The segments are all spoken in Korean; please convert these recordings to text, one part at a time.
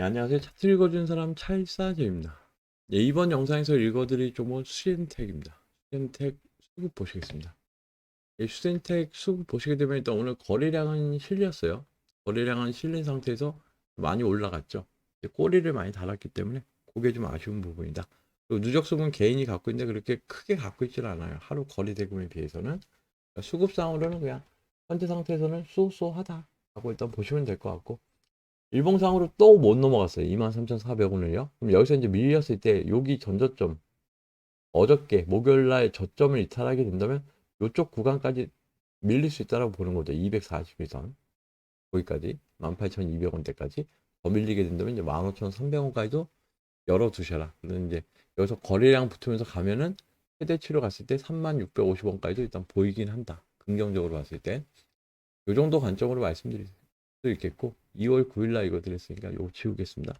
네, 안녕하세요. 차트 읽어준 사람 차일사제입니다. 네, 이번 영상에서 읽어드릴 종목은 수젠텍입니다. 수젠텍 수급 보시겠습니다. 이 수젠텍 수급 보시게 되면 일단 오늘 거래량은 실렸어요. 거래량은 실린 상태에서 많이 올라갔죠. 꼬리를 많이 달았기 때문에 그게 좀 아쉬운 부분이다. 그리고 누적수분 개인이 갖고 있는데 그렇게 크게 갖고 있질 않아요. 하루 거래 대금에 비해서는 그러니까 수급상으로는 그냥 현재 상태에서는 쏘쏘하다 하고 일단 보시면 될 것 같고 일봉상으로 또 못 넘어갔어요. 23,400원을요. 그럼 여기서 이제 밀렸을 때 여기 전저점 어저께 목요일 날 저점을 이탈하게 된다면 이쪽 구간까지 밀릴 수 있다라고 보는 거죠. 240일선 거기까지 18,200원대까지 더 밀리게 된다면 이제 15,300원까지도 열어두셔라. 그러면 이제 여기서 거래량 붙으면서 가면은 최대치로 갔을 때 3650원까지도 일단 보이긴 한다. 긍정적으로 봤을 때. 이 정도 관점으로 말씀드릴 수 있겠고 2월 9일날 이거 드렸으니까 이거 지우겠습니다.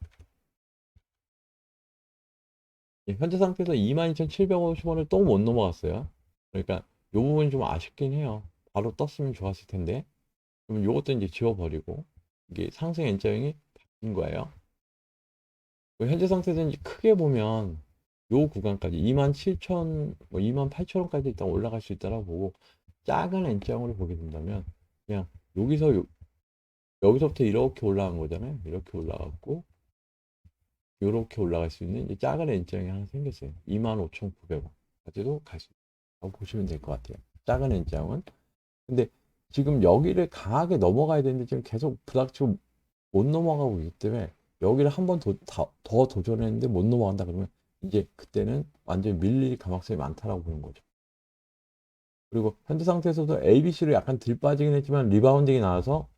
예, 현재 상태에서 22,750원을 또 못 넘어갔어요. 그러니까 이 부분이 좀 아쉽긴 해요. 바로 떴으면 좋았을 텐데. 그러면 이것도 이제 지워버리고 이게 상승 N자형이 바뀐 거예요. 그리고 현재 상태에서 이제 크게 보면 요 구간까지 27,000, 뭐 28,000원까지 일단 올라갈 수 있다라고 보고 작은 N자형으로 보게 된다면 그냥 여기서 요, 여기서부터 이렇게 올라간 거잖아요. 이렇게 올라갔고 이렇게 올라갈 수 있는 작은 N자형이 하나 생겼어요. 25,900원까지도 갈 수 있다고 보시면 될 것 같아요. 작은 N자형은. 근데 지금 여기를 강하게 넘어가야 되는데 지금 계속 부닥치고 못 넘어가고 있기 때문에 여기를 한 번 더, 더 도전했는데 못 넘어간다 그러면 이제 그때는 완전히 밀릴 가능성이 많다라고 보는 거죠. 그리고 현재 상태에서도 ABC로 약간 들 빠지긴 했지만 리바운딩이 나와서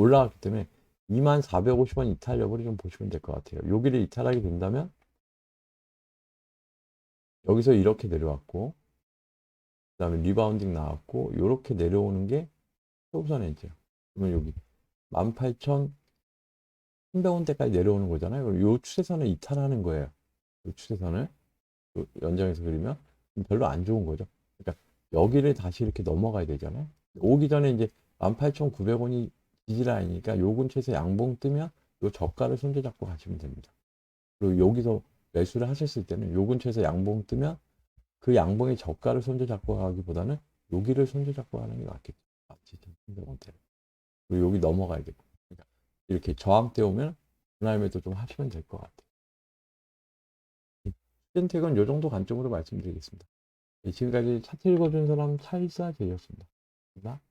올라갔기 때문에 2450원 이탈 여부를 좀 보시면 될 것 같아요. 여기를 이탈하게 된다면 여기서 이렇게 내려왔고 그 다음에 리바운딩 나왔고 이렇게 내려오는 게 최우선 엔지요. 그러면 여기 18,300원대까지 내려오는 거잖아요. 그럼 이 추세선을 이탈하는 거예요. 이 추세선을 요 연장해서 그리면 별로 안 좋은 거죠. 그러니까 여기를 다시 이렇게 넘어가야 되잖아요. 오기 전에 이제 18,900원이 지지라인이니까 요 근처에서 양봉 뜨면 요 저가를 손재 잡고 가시면 됩니다. 그리고 여기서 매수를 하셨을 때는 요 근처에서 양봉 뜨면 그 양봉의 저가를 손재 잡고 가기보다는 여기를 손재 잡고 가는 게 낫겠죠. 17,300원대를. 그리고 여기 넘어가야 되고. 그러니까 이렇게 저항대 오면 분할매도 좀 하시면 될 것 같아요. 스텐텍은 요 정도 관점으로 말씀드리겠습니다. 네, 지금까지 차트 읽어준 사람 차일사 제이였습니다. 감사합니다.